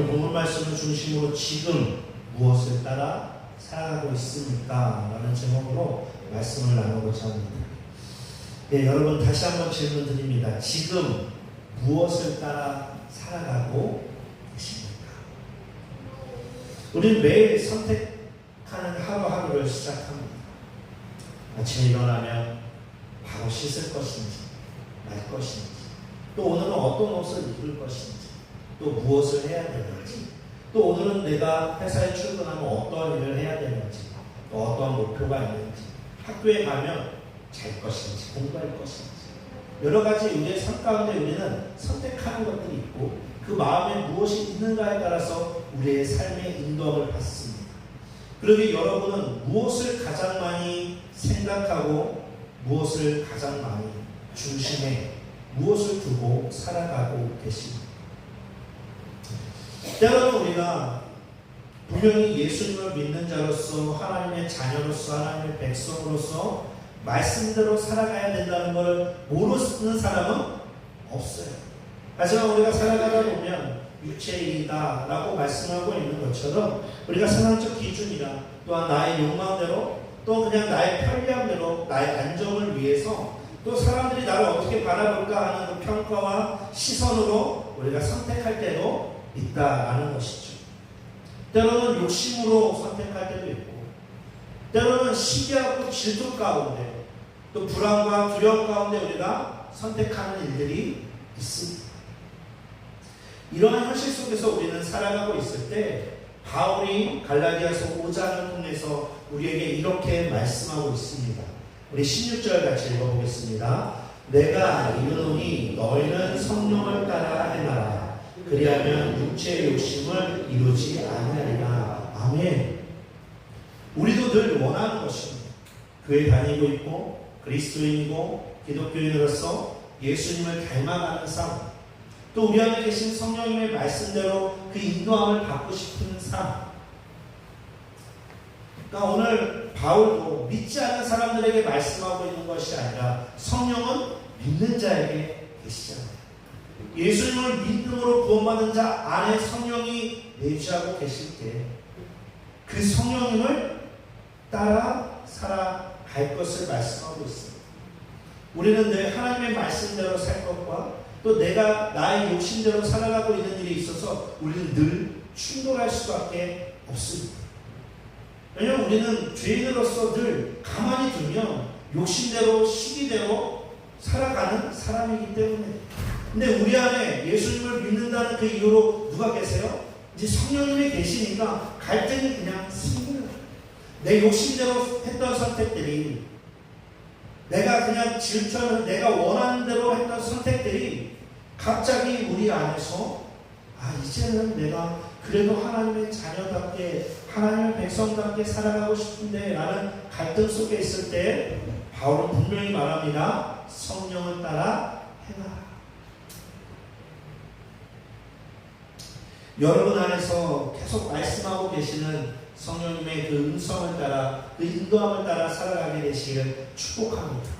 오늘 본문 말씀을 중심으로 지금 무엇을 따라 살아가고 있습니까? 라는 제목으로 말씀을 나누고자 합니다. 네, 여러분 다시 한번 질문 드립니다. 지금 무엇을 따라 살아가고 계십니까? 우리는 매일 선택하는 하루하루를 시작합니다. 아침에 일어나면 바로 씻을 것인지, 말 것인지, 또 오늘은 어떤 옷을 입을 것인지, 또 무엇을 해야 되는지, 또 오늘은 내가 회사에 출근하면 어떤 일을 해야 되는지, 또 어떤 목표가 있는지, 학교에 가면 잘 것인지, 공부할 것인지, 여러 가지 우리의 삶 가운데 우리는 선택하는 것들이 있고, 그 마음에 무엇이 있는가에 따라서 우리의 삶의 인도함을 받습니다. 그러기 여러분은 무엇을 가장 많이 생각하고 무엇을 가장 많이 중심에 무엇을 두고 살아가고 계십니까? 때로는 우리가 분명히 예수님을 믿는 자로서 하나님의 자녀로서 하나님의 백성으로서 말씀대로 살아가야 된다는 것을 모르는 사람은 없어요. 하지만 우리가 살아가다 보면 육체이다라고 말씀하고 있는 것처럼 우리가 세상적 기준이나 또한 나의 욕망대로 또 그냥 나의 편리함대로 나의 안정을 위해서 또 사람들이 나를 어떻게 바라볼까 하는 그 평가와 시선으로 우리가 선택할 때도 있다라는 것이죠. 때로는 욕심으로 선택할 때도 있고, 때로는 시기하고 질투 가운데, 또 불안과 두려움 가운데 우리가 선택하는 일들이 있습니다. 이러한 현실 속에서 우리는 살아가고 있을 때, 바울이 갈라디아서 5장을 통해서 우리에게 이렇게 말씀하고 있습니다. 우리 16절 같이 읽어보겠습니다. 내가 이르노니 너희는 성령을 따라 행하라. 그리하면 육체의 욕심을 이루지 아니하리라. 아멘. 우리도 늘 원하는 것입니다. 교회 다니고 있고 그리스도인이고 기독교인으로서 예수님을 닮아가는 삶. 또 우리 안에 계신 성령님의 말씀대로 그 인도함을 받고 싶은 삶. 그러니까 오늘 바울도 믿지 않는 사람들에게 말씀하고 있는 것이 아니라 성령은 믿는 자에게 계시잖아요. 예수님을 믿음으로 구원받은 자 안에 성령이 내주하고 계실 때 그 성령님을 따라 살아갈 것을 말씀하고 있습니다. 우리는 늘 하나님의 말씀대로 살 것과 또 내가 나의 욕심대로 살아가고 있는 일이 있어서 우리는 늘 충돌할 수밖에 없습니다. 왜냐하면 우리는 죄인으로서 늘 가만히 두면 욕심대로 시기대로 살아가는 사람이기 때문에 근데 우리 안에 예수님을 믿는다는 그 이유로 누가 계세요? 이제 성령님이 계시니까 갈등이 그냥 거예요. 내 욕심대로 했던 선택들이 내가 그냥 질투하는 내가 원하는 대로 했던 선택들이 갑자기 우리 안에서 아 이제는 내가 그래도 하나님의 자녀답게 하나님의 백성답게 살아가고 싶은데 라는 갈등 속에 있을 때 바울은 분명히 말합니다. 성령을 따라 행하라. 여러분 안에서 계속 말씀하고 계시는 성령님의 그 음성을 따라 그 인도함을 따라 살아가게 되시기를 축복합니다.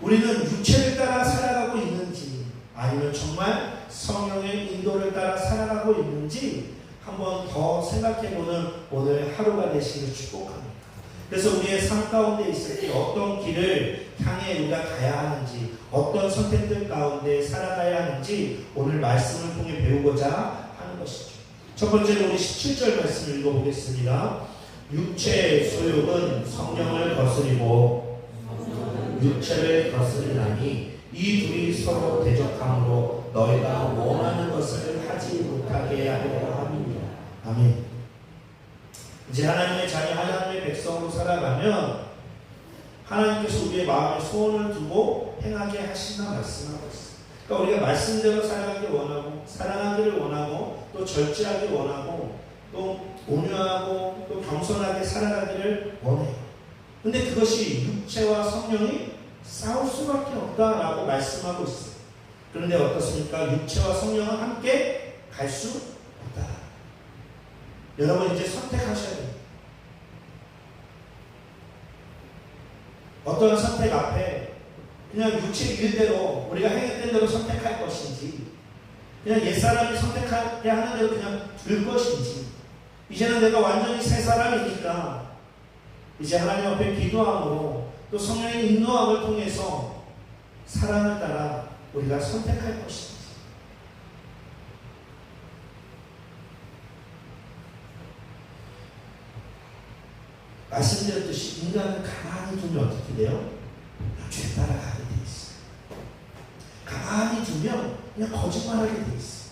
우리는 육체를 따라 살아가고 있는지 아니면 정말 성령의 인도를 따라 살아가고 있는지 한번 더 생각해보는 오늘 하루가 되시기를 축복합니다. 그래서 우리의 삶 가운데 있을 때 어떤 길을 향해 우리가 가야 하는지 어떤 선택들 가운데 살아가야 하는지 오늘 말씀을 통해 배우고자 것이죠. 첫 번째로 우리 17절 말씀을 읽어보겠습니다. 육체의 소욕은 성령을 거스리고 육체를 거스리나니 이 둘이 서로 대적함으로 너희가 원하는 것을 하지 못하게 하려 함이니라. 아멘. 이제 하나님의 자녀, 하나님의 백성으로 살아가면 하나님께서 우리의 마음에 소원을 두고 행하게 하신다 말씀하고 있어요. 그러니까 우리가 말씀대로 살아가길 원하고 사랑하기를 원하고 또 절제하기 원하고 또 온유하고 또 겸손하게 살아가기를 원해요. 근데 그것이 육체와 성령이 싸울 수밖에 없다라고 말씀하고 있어요. 그런데 어떻습니까? 육체와 성령은 함께 갈 수 없다. 여러분 이제 선택하셔야 돼요. 어떤 선택 앞에 그냥 육체 일대로 우리가 행했던 대로 선택할 것인지 그냥 옛사람이 선택하게 하는 대로 그냥 들 것인지 이제는 내가 완전히 새 사람이니까 이제 하나님 앞에 기도함으로 또 성령의 인도함을 통해서 사랑을 따라 우리가 선택할 것인지 말씀드렸듯이 인간은 가만히 두면 어떻게 돼요? 죄 있어요. 가만히 두면 그냥 거짓말하게 돼 있어요.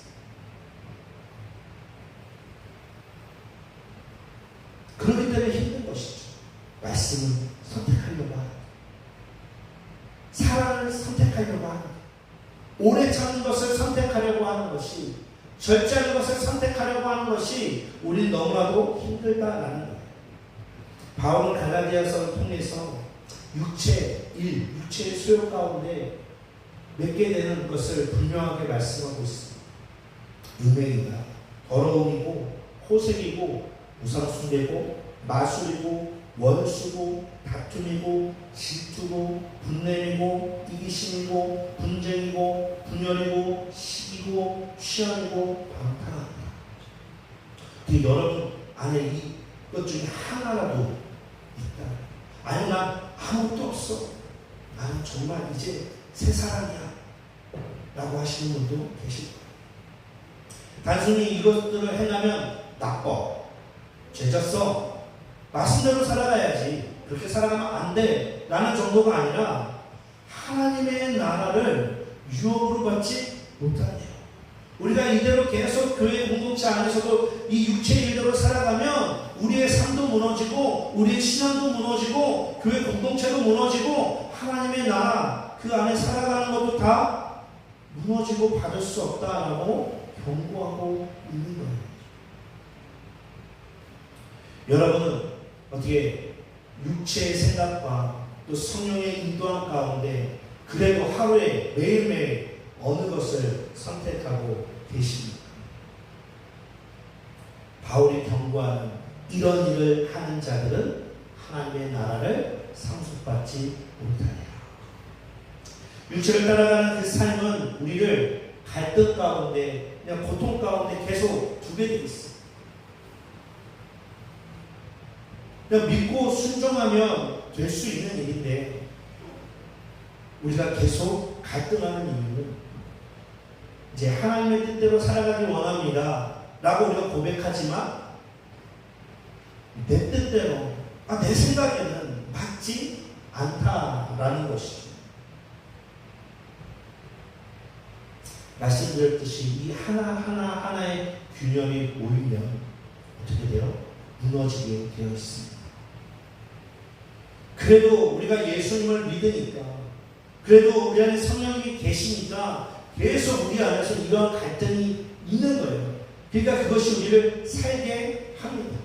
그렇기 때문에 힘든 것이죠. 말씀을 선택하려고 하는 사랑을 선택하려고 하는 오래 참는 것을 선택하려고 하는 것이 절제하는 것을 선택하려고 하는 것이 우리 너무나도 힘들다라는 거예요. 바울은 갈라디아서를 통해서 육체, 일, 육체의 소욕 가운데 맺게 되는 것을 분명하게 말씀하고 있습니다. 유명이다. 더러움이고, 호색이고, 우상숭배고, 마술이고, 원수고, 다툼이고, 질투고, 분냄이고, 이기심이고, 분쟁이고, 분열이고, 시기고, 취함이고, 방탕하다. 그 여러분 안에 이것 중에 하나라도 있다. 아니, 난 아무것도 없어. 나는 정말 이제 새 사람이야. 라고 하시는 분도 계실 거예요. 단순히 이것들을 행하면 나빠. 죄졌어. 말씀대로 살아가야지. 그렇게 살아가면 안 돼. 라는 정도가 아니라 하나님의 나라를 유업으로 받지 못하네요. 우리가 이대로 계속 교회 공동체 안에서도 이 육체의 일대로 살아가면 우리의 삶도 무너지고 우리의 신앙도 무너지고 교회 공동체도 무너지고 하나님의 나라 그 안에 살아가는 것도 다 무너지고 받을 수 없다라고 경고하고 있는 거예요. 여러분은 어떻게 육체의 생각과 또 성령의 인도함 가운데 그래도 하루에 매일매일 어느 것을 선택하고 계십니까? 바울이 경고하는 이런 일을 하는 자들은 하나님의 나라를 상속받지 못하리라. 육체를 따라가는 그 삶은 우리를 갈등 가운데, 그냥 고통 가운데 계속 두게 돼 있어. 그냥 믿고 순종하면 될 수 있는 일인데, 우리가 계속 갈등하는 이유는 이제 하나님의 뜻대로 살아가길 원합니다. 라고 우리가 고백하지만 내 뜻대로, 아, 내 생각에는 맞지 않다라는 것이죠. 말씀드렸듯이 이 하나하나 하나의 균형이 모이면 어떻게 돼요? 무너지게 되어 있습니다. 그래도 우리가 예수님을 믿으니까, 그래도 우리 안에 성령님이 계시니까 계속 우리 안에서 이런 갈등이 있는 거예요. 그러니까 그것이 우리를 살게 합니다.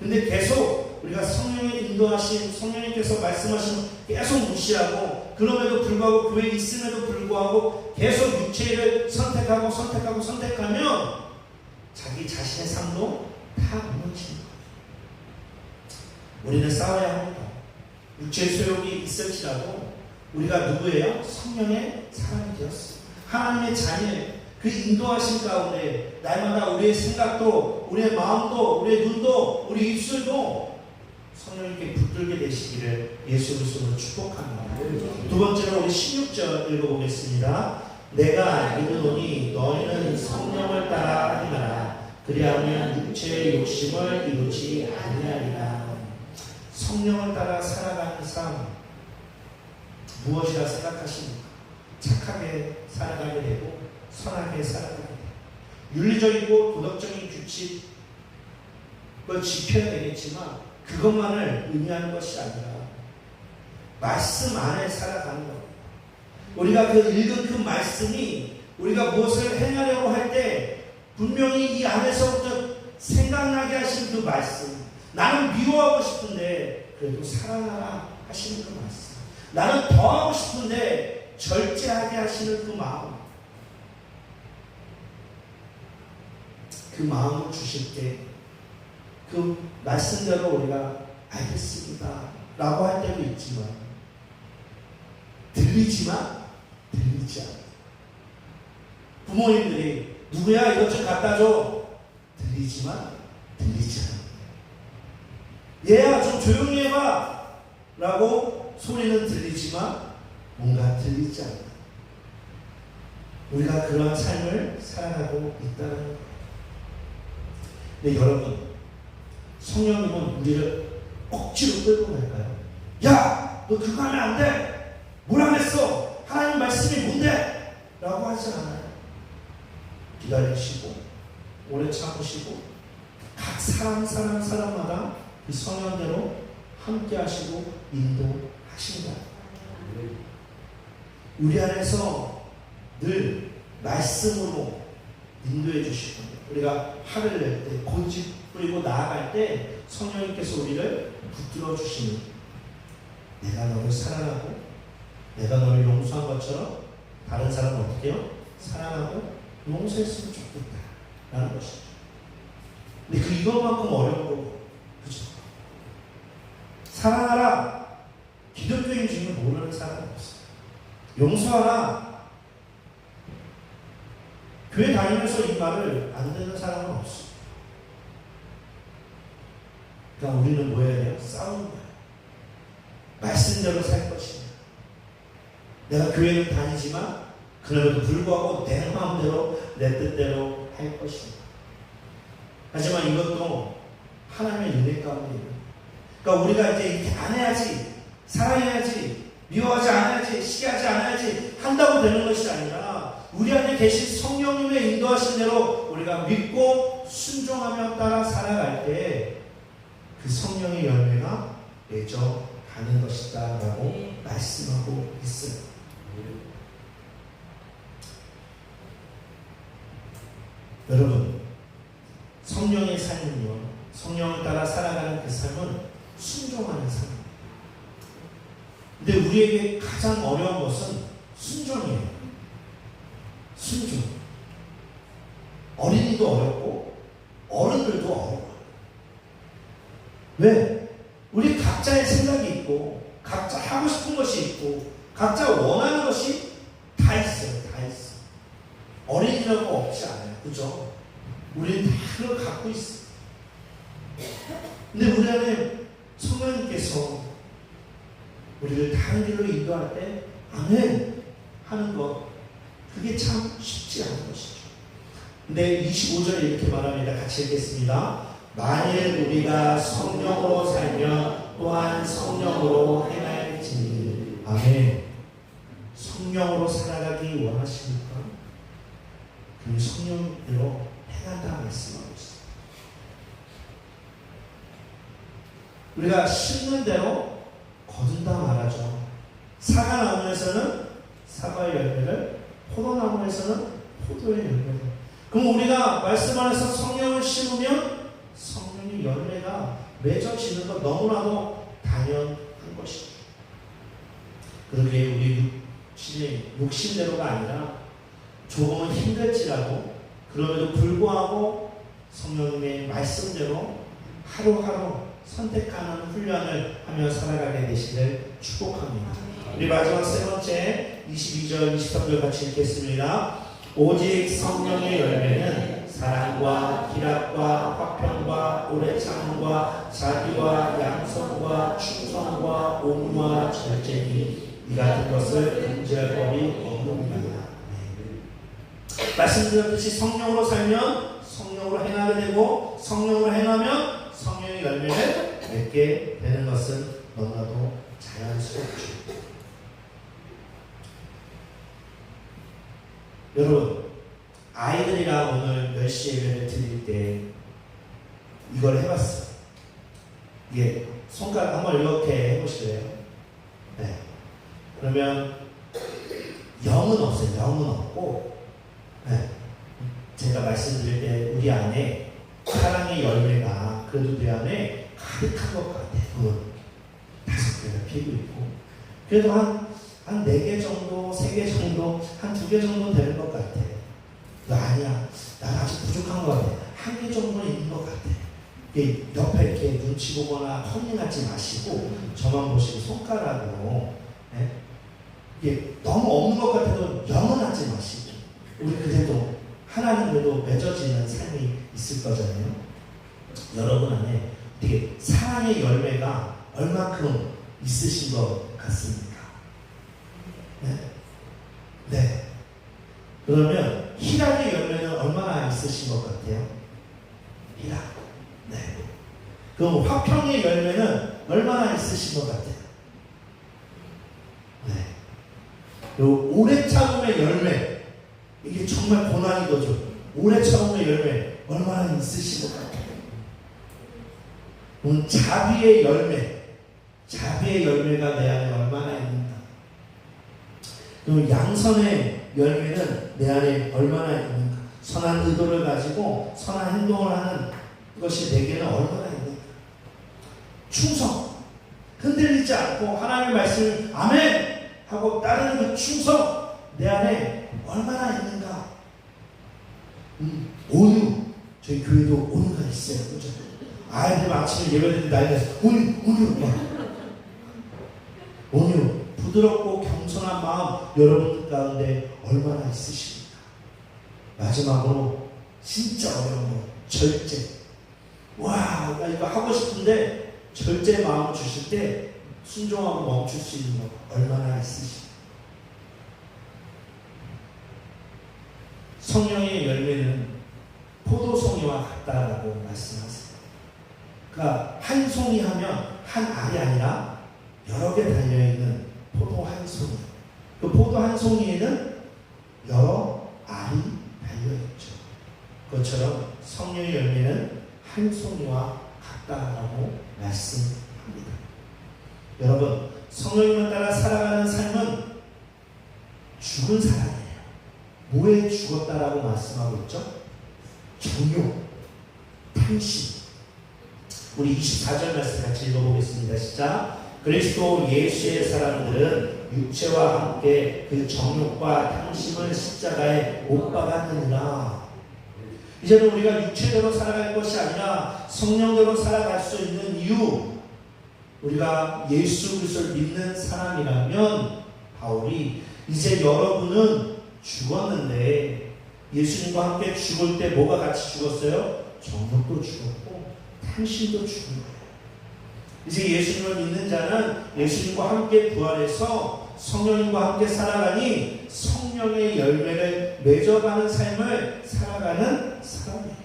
근데 계속 우리가 성령의 인도하신 성령님께서 말씀하신 계속 무시하고 그럼에도 불구하고 교회에 있음에도 불구하고 계속 육체를 선택하고 선택하고 선택하면 자기 자신의 삶도 다 무너지는 거예요. 우리는 싸워야 합니다. 육체의 소욕이 있을지라도 우리가 누구예요? 성령의 사람이 되었어요. 하나님의 자녀예요. 그 인도하신 가운데 날마다 우리의 생각도 우리의 마음도 우리의 눈도 우리 입술도 성령님께 붙들게 되시기를 예수 그리스도로 축복합니다. 두 번째로 우리 16절 읽어보겠습니다. 내가 이르노니 너희는 성령을 따라 행하라. 그리하면 육체의 욕심을 이루지 아니하리라. 성령을 따라 살아가는 삶 무엇이라 생각하십니까? 착하게 살아가게 되고 선하게 살아가게 돼요. 윤리적이고 도덕적인 규칙 을 지켜야 되겠지만 그것만을 의미하는 것이 아니라 말씀 안에 살아가는 겁니다. 우리가 그 읽은 그 말씀이 우리가 무엇을 행하려고 할 때 분명히 이 안에서부터 생각나게 하신 그 말씀 나는 미워하고 싶은데 그래도 사랑하라 하시는 그 말씀 나는 더 하고 싶은데 절제하게 하시는 그 마음 그 마음을 주실 때 그 말씀대로 우리가 알겠습니다. 라고 할 때도 있지만 들리지만 들리지 않아. 부모님들이 누구야 이것 좀 갖다 줘. 들리지만 들리지 않아. 얘야 좀 조용히 해봐. 라고 소리는 들리지만 뭔가 들리지 않아. 우리가 그러한 삶을 살아가고 있다는 거예요. 근데 여러분, 성령님은 우리를 억지로 끌고 갈까요? 야! 너 그거 하면 안 돼! 뭐라 그랬어? 하나님 말씀이 뭔데? 라고 하지 않아요. 기다리시고, 오래 참으시고, 각 사람, 사람, 사람마다 그 성령대로 함께 하시고 인도하신다. 우리 안에서 늘 말씀으로 인도해 주시고 우리가 화를 낼 때, 고집 뿌리고 나아갈 때 성령님께서 우리를 붙들어 주시는 내가 너를 사랑하고 내가 너를 용서한 것처럼 다른 사람은 어떻게 해요? 사랑하고 용서했으면 좋겠다 라는 것이죠. 근데 그 이것만큼 어려운 거 그죠? 사랑하라 기독교인 중에 모르는 사람이 없어요. 용서하라 교회 다니면서 이 말을 안 듣는 사람은 없어. 그러니까 우리는 뭐 해야 돼요? 싸우는 거야. 말씀대로 살 것이냐. 내가 교회는 다니지만 그럼에도 불구하고 내 마음대로 내 뜻대로 할 것이냐. 하지만 이것도 하나님의 은혜 가운데. 그러니까 우리가 이제 이렇게 안 해야지, 사랑해야지, 미워하지 않아야지, 시기하지 않아야지 한다고 되는 것이 아니라 우리 안에 계신 성령님의 인도하신 대로 우리가 믿고 순종하며 따라 살아갈 때 그 성령의 열매가 맺어 가는 것이다 라고 네. 말씀하고 있어요. 여러분, 성령의 삶은요, 성령을 따라 살아가는 그 삶은 순종하는 삶입니다. 근데 우리에게 가장 어려운 것은 순종이에요. 순종. 어린이도 어렵고, 어른들도 어려워요. 왜? 우리 각자의 생각이 있고, 각자 하고 싶은 것이 있고, 각자 원하는 것이 다 있어요. 다 있어. 어린이라고 없지 않아요. 그죠? 우리는 다 그걸 갖고 있어. 근데 우리 안에 성령님께서 우리를 다른 길로 인도할 때, 아멘! 하는 것, 그게 참 쉽지 않은 것이죠. 근데 25절에 이렇게 말합니다. 같이 읽겠습니다. 만일 우리가 성령으로 살면 또한 성령으로 행할지니. 아멘. 성령으로 살아가기 원하십니까? 그럼 성령대로 행한다 말씀하고 있어요. 우리가 심는 대로 거둔다 말하죠. 사과나무에서는 사과의 열매를, 포도나무에서는 포도의 열매를. 그럼 우리가 말씀 안에서 성령을 심으면 성령의 열매가 맺어 지는 것 너무나도 당연한 것이죠. 그러기에 우리 육신의 욕심대로가 아니라 조금은 힘들지라도 그럼에도 불구하고 성령님의 말씀대로 하루하루 선택하는 훈련을 하며 살아가게 되시길 축복합니다. 우리 마지막 세 번째 22절 23절 같이 읽겠습니다. 오직 성령의 열매는 사랑과 기락과 화평과 오래 참음과 자비와 양성과 충성과 온유와 절제니 이 같은 것을 금지할 법이 없느니라. 말씀드렸듯이 성령으로 살면 성령으로 행하게 되고 성령으로 행하면 성령의 열매를 맺게 되는 것은 너무나도 자연스럽죠. 여러분, 아이들이랑 오늘 몇시 예배를 드릴 때 이걸 해봤어. 이게 손가락 한번 이렇게 해보실래요? 네. 그러면 영은 없어요. 영은 없고, 네. 제가 말씀드릴 때 우리 안에 사랑의 열매가 그래도 내 안에 가득한 것 같아요. 그건 다섯 개가 피고 있고, 그래도 한 한 네 개 정도, 세 개 정도, 한 두 개 정도 되는 것 같아. 너 아니야. 난 아직 부족한 것 같아. 한개 정도는 있는 것 같아. 옆에 이렇게 눈치 보거나 컨닝하지 마시고 저만 보시고 손가락으로 예? 이게 너무 없는 것 같아도 영원하지 마시고 우리 그래도 하나님과도 맺어지는 삶이 있을 거잖아요. 여러분 안에 어떻게 사랑의 열매가 얼만큼 있으신 것 같습니까? 네? 네. 그러면 희락의 열매는 얼마나 있으신 것 같아요? 희락. 네. 그럼 화평의 열매는 얼마나 있으신 것 같아요? 네. 그리고 오래 참음의 열매. 이게 정말 고난인 거죠. 오래 참음의 열매 얼마나 있으신 것 같아요? 그럼 자비의 열매. 자비의 열매가 내 안에 얼마나 있는가? 그럼 양선의 열매는 내 안에 얼마나 있는가? 선한 의도를 가지고 선한 행동을 하는 것이 내게는 얼마나 있는가? 충성. 흔들리지 않고 하나님의 말씀을 아멘 하고 따르는 그 충성 내 안에 얼마나 있는가? 음, 온유. 저희 교회도 온유가 있어요. 그죠? 아이들 아침에 예배 드리는 날에서 온유, 온유. 막. 온유, 부드럽고 겸손한 마음 여러분 가운데 얼마나 있으십니까? 마지막으로 진짜 어려운 거 절제. 와, 나 이거 하고 싶은데 절제 마음 주실 때 순종하고 멈출 수 있는 거 얼마나 있으십니까? 성령의 열매는 포도송이와 같다라고 말씀하세요. 그러니까 한 송이 하면 한 알이 아니라 여러 개 달려있는 포도 한 송이. 그 포도 한 송이에는 여러 알이 달려있죠. 그것처럼 성령의 열매는 한 송이와 같다라고 말씀합니다. 여러분, 성령님을 따라 살아가는 삶은 죽은 사람이에요. 뭐에 죽었다라고 말씀하고 있죠? 정욕, 탐심. 우리 24절 말씀 같이 읽어보겠습니다. 시작. 그리스도 예수의 사람들은 육체와 함께 그 정욕과 탐심을 십자가에 못 박았느니라. 이제는 우리가 육체대로 살아갈 것이 아니라 성령대로 살아갈 수 있는 이유, 우리가 예수 그리스도를 믿는 사람이라면 바울이 이제 여러분은 죽었는데 예수님과 함께 죽을 때 뭐가 같이 죽었어요? 정욕도 죽었고 탐심도 죽은 거예요. 이제 예수님을 믿는 자는 예수님과 함께 부활해서 성령님과 함께 살아가니 성령의 열매를 맺어가는 삶을 살아가는 사람이에요.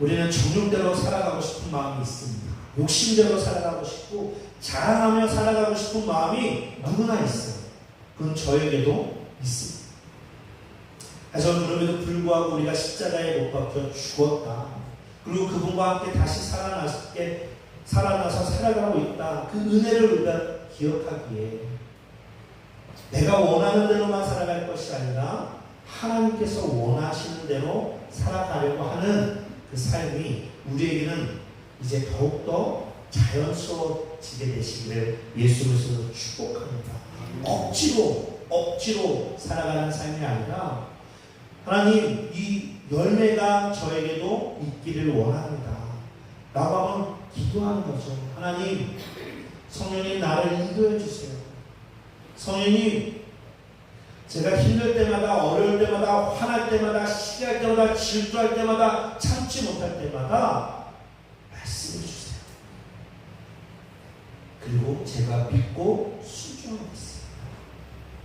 우리는 정욕대로 살아가고 싶은 마음이 있습니다. 욕심대로 살아가고 싶고 자랑하며 살아가고 싶은 마음이 누구나 있어요. 그건 저에게도 있습니다. 하지만 그럼에도 불구하고 우리가 십자가에 못 박혀 죽었다. 그리고 그분과 함께 다시 살아나게 살아나서 살아가고 있다. 그 은혜를 우리가 기억하기에 내가 원하는 대로만 살아갈 것이 아니라 하나님께서 원하시는 대로 살아가려고 하는 그 삶이 우리에게는 이제 더욱더 자연스러워지게 되시기를 예수 그리스도로 축복합니다. 억지로 억지로 살아가는 삶이 아니라 하나님 이 열매가 저에게도 있기를 원합니다. 라고 하면 기도하는 거죠. 하나님 성령님 나를 인도해 주세요. 성령님 제가 힘들 때마다 어려울 때마다 화날 때마다 시기할 때마다 질투할 때마다 참지 못할 때마다 말씀해 주세요. 그리고 제가 믿고 순종하겠습니다.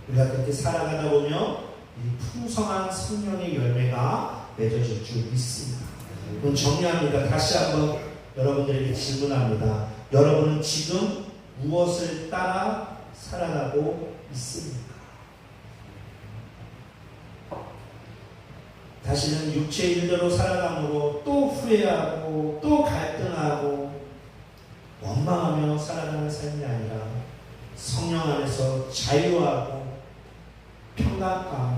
우리가 그렇게 살아가다 보면 이 풍성한 성령의 열매가 맺어질 줄 믿습니다. 그럼 정리합니다. 다시 한번 여러분들에게 질문합니다. 여러분은 지금 무엇을 따라 살아가고 있습니까? 다시는 육체 일대로 살아감으로 또 후회하고 또 갈등하고 원망하며 살아가는 삶이 아니라 성령 안에서 자유하고 평강 가운데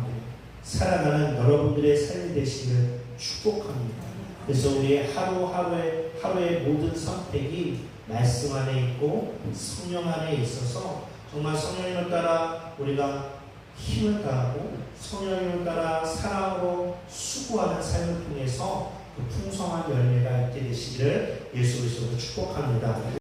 살아가는 여러분들의 삶이 되시기를 축복합니다. 그래서 우리의 하루하루의 하루의 모든 선택이 말씀 안에 있고 성령 안에 있어서 정말 성령님을 따라 우리가 힘을 다하고 성령님을 따라 사랑으로 수고하는 삶을 통해서 그 풍성한 열매가 있게 되시기를 예수 그리스도로 축복합니다.